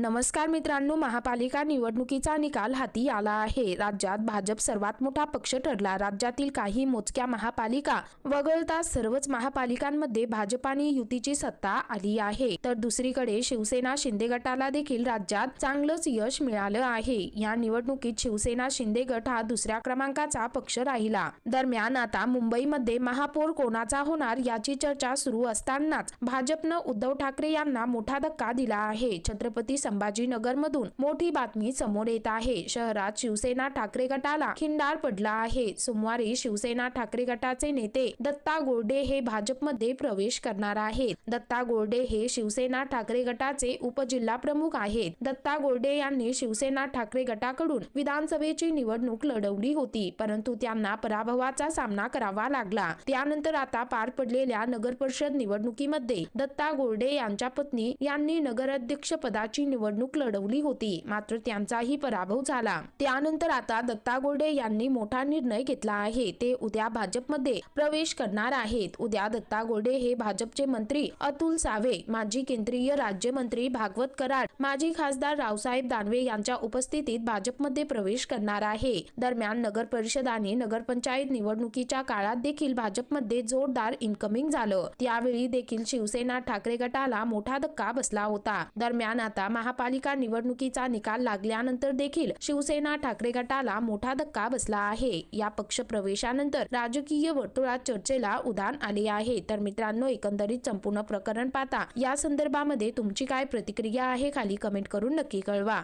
नमस्कार मित्रांनो महापालिका निवडणुकीचा निकाल हाती आला आहे. राज्यात भाजप सर्वात मोठा पक्ष ठरला. राज्यातील काही मोजक्या महापालिका वगळता सर्वच महापालिकांमध्ये भाजपाने युतीची सत्ता आली आहे. तर दुसरीकडे शिवसेना शिंदे गटाला देखील राज्यात चांगलंच यश मिळालं आहे. या निवडणुकीत शिवसेना शिंदे गट हा दुसऱ्या क्रमांकाचा पक्ष राहिला. दरम्यान आता मुंबईमध्ये महापौर कोणाचा होणार याची चर्चा सुरू असतानाच भाजपनं उद्धव ठाकरे यांना मोठा धक्का दिला आहे. छत्रपती संभाजीनगरमधून मोठी बातमी समोर येत आहे. शहरात शिवसेना ठाकरे गटाला खिंडार पडला आहे. सोमवारी शिवसेना ठाकरे गटाचे नेते दत्ता गोरडे हे भाजपमध्ये प्रवेश करणार आहेत. दत्ता गोर्डे हे शिवसेना ठाकरे गटाचे उपजिल्हा प्रमुख आहेत. दत्ता गोर्डे यांनी शिवसेना ठाकरे गटाकडून विधानसभेची निवडणूक लढवली होती परंतु त्यांना पराभवाचा सामना करावा लागला. त्यानंतर आता पार पडलेल्या नगर परिषद निवडणुकीमध्ये दत्ता गोर्डे यांच्या पत्नी यांनी नगराध्यक्ष पदाची निवडणूक लढवली होती. मात्र त्यांचाही पराभव झाला. त्यानंतर आता दत्ता गोर्डे यांनी मोठा निर्णय घेतला आहे. ते उद्या भाजपमध्ये प्रवेश करणार आहेत. उद्या दत्ता गोडे हे भाजपचे मंत्री अतुल सावे माजी केंद्रीय राज्यमंत्री भागवत कराड माजी खासदार रावसाहेब दानवे यांच्या उपस्थितीत भाजपमध्ये प्रवेश करणार आहे. दरम्यान नगर परिषद आणि नगरपंचायत निवडणुकीच्या काळात देखील भाजपमध्ये जोरदार इनकमिंग झालं. त्यावेळी देखील शिवसेना ठाकरे गटाला मोठा धक्का बसला होता. दरम्यान आता महापालिका निवडणुकीचा निकाल लागल्यानंतर देखील शिवसेना ठाकरे गटाला मोठा धक्का बसला आहे. या पक्ष प्रवेशानंतर राजकीय वर्तुळात चर्चेला उधाण आले आहे. तर मित्रांनो एकंदरीत संपूर्ण प्रकरण पाहता या संदर्भामध्ये तुमची काय प्रतिक्रिया आहे खाली कमेंट करून नक्की कळवा.